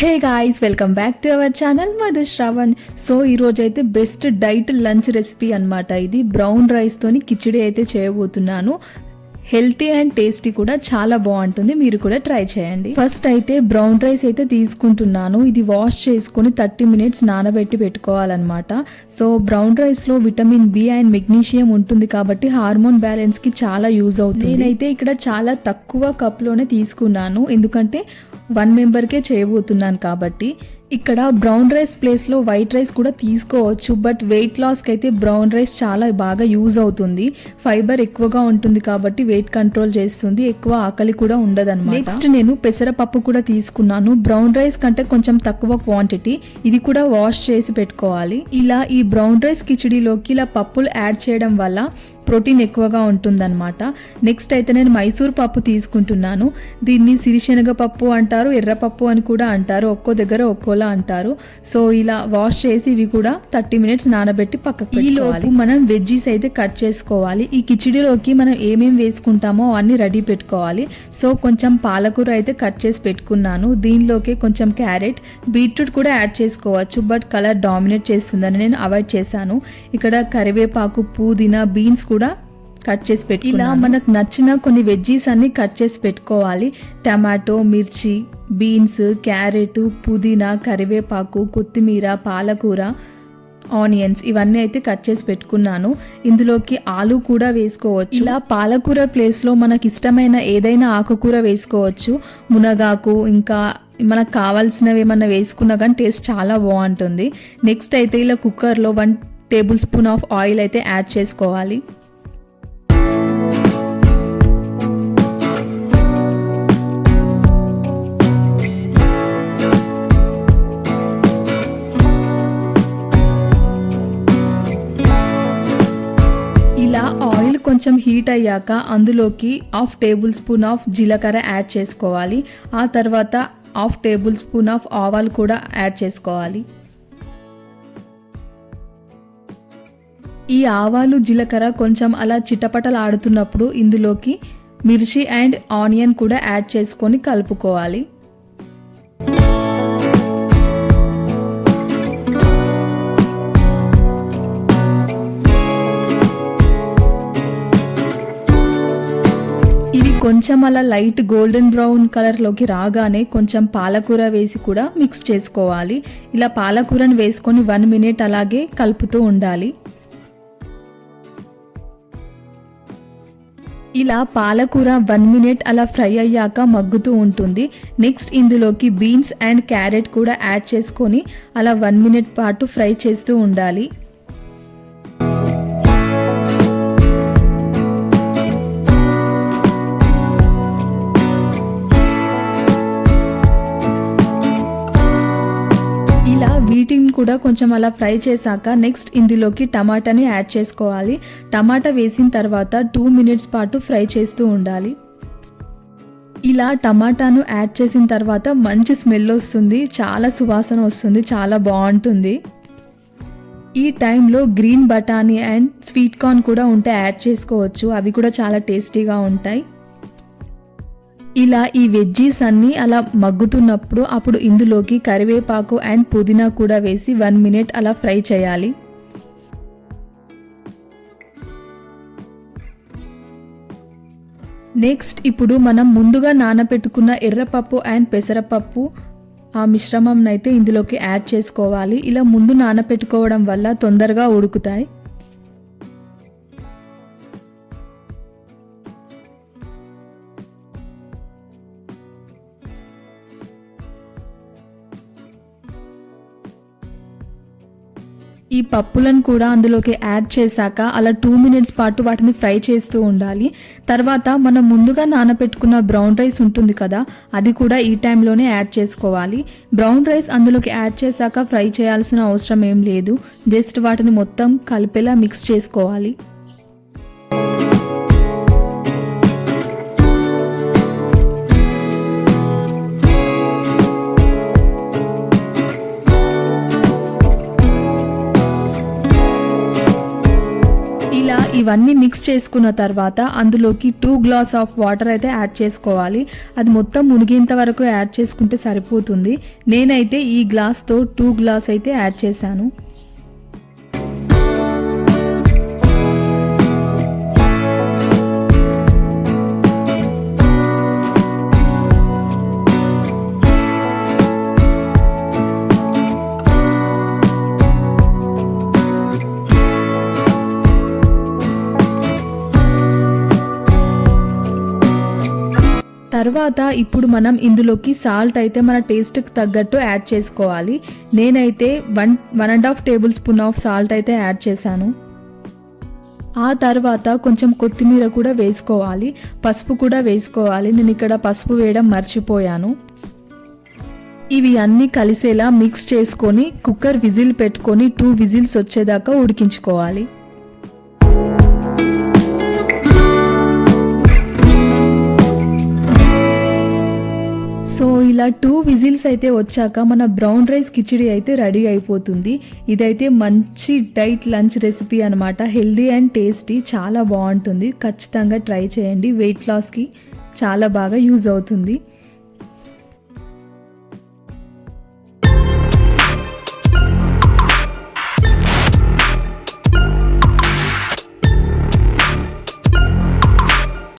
Hey guys welcome back to our channel Madhu Shravan so ఈరోజు అయితే best diet lunch recipe అన్నమాట ఇది. Brown రైస్తోని khichdi అయితే చేయబోతున్నాను. హెల్తీ అండ్ టేస్టీ కూడా చాలా బాగుంటుంది. మీరు కూడా ట్రై చేయండి. ఫస్ట్ అయితే బ్రౌన్ రైస్ అయితే తీసుకుంటున్నాను. ఇది వాష్ చేసుకొని థర్టీ మినిట్స్ నానబెట్టి పెట్టుకోవాలన్నమాట. సో బ్రౌన్ రైస్లో విటమిన్ బి అండ్ మెగ్నీషియం ఉంటుంది కాబట్టి హార్మోన్ బ్యాలెన్స్కి చాలా యూజ్ అవుతుంది. నేనైతే ఇక్కడ చాలా తక్కువ కప్లోనే తీసుకున్నాను. ఎందుకంటే వన్ మెంబర్కే చేయబోతున్నాను కాబట్టి ఇక్కడ బ్రౌన్ రైస్ ప్లేస్లో వైట్ రైస్ కూడా తీసుకోవచ్చు బట్ వెయిట్ లాస్కి అయితే బ్రౌన్ రైస్ చాలా బాగా యూజ్ అవుతుంది. ఫైబర్ ఎక్కువగా ఉంటుంది కాబట్టి వెయిట్ కంట్రోల్ చేస్తుంది ఎక్కువ ఆకలి కూడా ఉండదు నెక్స్ట్ నేను పెసరపప్పు కూడా తీసుకున్నాను. బ్రౌన్ రైస్ కంటే కొంచెం తక్కువ క్వాంటిటీ ఇది కూడా వాష్ చేసి పెట్టుకోవాలి. ఇలా ఈ బ్రౌన్ రైస్ కిచిడిలోకి ఇలా పప్పులు యాడ్ చేయడం వల్ల ప్రోటీన్ ఎక్కువగా ఉంటుందన్నమాట. నెక్స్ట్ అయితే నేను మైసూర్ పప్పు తీసుకుంటున్నాను. దీన్ని సిరిశనగ పప్పు అంటారు ఎర్రపప్పు అని కూడా అంటారు. ఒక్కో దగ్గర ఒక్కోలా అంటారు. సో ఇలా వాష్ చేసి ఇవి కూడా థర్టీ మినిట్స్ నానబెట్టి పక్కకు ఈ లోపు మనం వెజ్జీస్ అయితే కట్ చేసుకోవాలి. ఈ కిచిడిలోకి మనం ఏమేం వేసుకుంటామో అన్ని రెడీ పెట్టుకోవాలి. సో కొంచెం పాలకూర అయితే కట్ చేసి పెట్టుకున్నాను. దీనిలోకి కొంచెం క్యారెట్ బీట్రూట్ కూడా యాడ్ చేసుకోవచ్చు. బట్ కలర్ డామినేట్ చేస్తుందని నేను అవాయిడ్ చేశాను. ఇక్కడ కరివేపాకు పుదీనా బీన్స్ కూడా కట్ చేసి పెట్టి ఇలా మనకు నచ్చిన కొన్ని వెజ్జీస్ అన్ని కట్ చేసి పెట్టుకోవాలి. టమాటో మిర్చి బీన్స్ క్యారెట్ పుదీనా కరివేపాకు కొత్తిమీర పాలకూర ఆనియన్స్ ఇవన్నీ అయితే కట్ చేసి పెట్టుకున్నాను. ఇందులోకి ఆలు కూడా వేసుకోవచ్చు. ఇలా పాలకూర ప్లేస్లో మనకి ఇష్టమైన ఏదైనా ఆకుకూర వేసుకోవచ్చు. మునగాకు ఇంకా మనకు కావాల్సినవి ఏమన్నా వేసుకున్నా కానీ టేస్ట్ చాలా బాగుంటుంది. నెక్స్ట్ అయితే ఇలా కుక్కర్లో one table spoon of oil అయితే యాడ్ చేసుకోవాలి. కొంచెం హీట్ అయ్యాక అందులోకి హాఫ్ టేబుల్ స్పూన్ ఆఫ్ జీలకర్ర యాడ్ చేసుకోవాలి. ఆ తర్వాత హాఫ్ టేబుల్ స్పూన్ ఆఫ్ ఆవాలు కూడా యాడ్ చేసుకోవాలి. ఈ ఆవాలు జీలకర్ర కొంచెం అలా చిటపటలాడుతున్నప్పుడు ఇందులోకి మిర్చి అండ్ ఆనియన్ కూడా యాడ్ చేసుకొని కలుపుకోవాలి. కొంచెం అలా లైట్ గోల్డెన్ బ్రౌన్ కలర్లోకి రాగానే కొంచెం పాలకూర వేసి కూడా మిక్స్ చేసుకోవాలి. ఇలా పాలకూరను వేసుకొని వన్ మినిట్ అలాగే కలుపుతూ ఉండాలి. ఇలా పాలకూర వన్ మినిట్ అలా ఫ్రై అయ్యాక మగ్గుతూ ఉంటుంది. నెక్స్ట్ ఇందులోకి బీన్స్ అండ్ క్యారెట్ కూడా యాడ్ చేసుకొని అలా వన్ మినిట్ పాటు ఫ్రై చేస్తూ ఉండాలి. కూడా కొంచెం అలా ఫ్రై చేశాక నెక్స్ట్ ఇందులోకి టమాటాని యాడ్ చేసుకోవాలి. టమాటా వేసిన తర్వాత టూ మినిట్స్ పాటు ఫ్రై చేస్తూ ఉండాలి. ఇలా టమాటాను యాడ్ చేసిన తర్వాత మంచి స్మెల్ వస్తుంది. చాలా సువాసన వస్తుంది. చాలా బాగుంటుంది. ఈ టైంలో గ్రీన్ బఠానీ అండ్ స్వీట్ కార్న్ కూడా ఉంటే యాడ్ చేసుకోవచ్చు. అవి కూడా చాలా టేస్టీగా ఉంటాయి. ఇలా ఈ వెజ్జీస్ అన్నీ అలా మగ్గుతున్నప్పుడు అప్పుడు ఇందులోకి కరివేపాకు అండ్ పుదీనా కూడా వేసి వన్ మినిట్ అలా ఫ్రై చేయాలి. నెక్స్ట్ ఇప్పుడు మనం ముందుగా నానబెట్టుకున్న ఎర్రపప్పు అండ్ పెసరపప్పు ఆ మిశ్రమం అయితే ఇందులోకి యాడ్ చేసుకోవాలి. ఇలా ముందు నానబెట్టుకోవడం వల్ల తొందరగా ఉడుకుతాయి. ఈ పప్పులను కూడా అందులోకి యాడ్ చేశాక అలా టూ మినిట్స్ పాటు వాటిని ఫ్రై చేస్తూ ఉండాలి. తర్వాత మనం ముందుగా నానబెట్టుకున్న బ్రౌన్ రైస్ ఉంటుంది కదా అది కూడా ఈ టైంలోనే యాడ్ చేసుకోవాలి. బ్రౌన్ రైస్ అందులోకి యాడ్ చేశాక ఫ్రై చేయాల్సిన అవసరం ఏం లేదు. జస్ట్ వాటిని మొత్తం కలిపేలా మిక్స్ చేసుకోవాలి. ఇవన్నీ మిక్స్ చేసుకున్న తర్వాత అందులోకి టూ గ్లాస్ ఆఫ్ వాటర్ అయితే యాడ్ చేసుకోవాలి. అది మొత్తం మునిగేంత వరకు యాడ్ చేసుకుంటే సరిపోతుంది. నేనైతే ఈ గ్లాస్తో టూ గ్లాస్ అయితే యాడ్ చేశాను. తర్వాత ఇప్పుడు మనం ఇందులోకి సాల్ట్ అయితే మన టేస్ట్కి తగ్గట్టు యాడ్ చేసుకోవాలి. నేనైతే one one and half table spoon of salt అయితే యాడ్ చేశాను. ఆ తర్వాత కొంచెం కొత్తిమీర కూడా వేసుకోవాలి. పసుపు కూడా వేసుకోవాలి. నేను ఇక్కడ పసుపు వేయడం మర్చిపోయాను. ఇవి అన్నీ కలిసేలా మిక్స్ చేసుకొని కుక్కర్ విజిల్ పెట్టుకొని టూ విజిల్స్ వచ్చేదాకా ఉడికించుకోవాలి. ఇలా టూ విజిల్స్ అయితే వచ్చాక మన బ్రౌన్ రైస్ కిచిడి అయితే రెడీ అయిపోతుంది. ఇదైతే మంచి డైట్ లంచ్ రెసిపీ అనమాట హెల్దీ అండ్ టేస్టీ చాలా బాగుంటుంది. ఖచ్చితంగా ట్రై చేయండి. వెయిట్ లాస్కి చాలా బాగా యూజ్ అవుతుంది.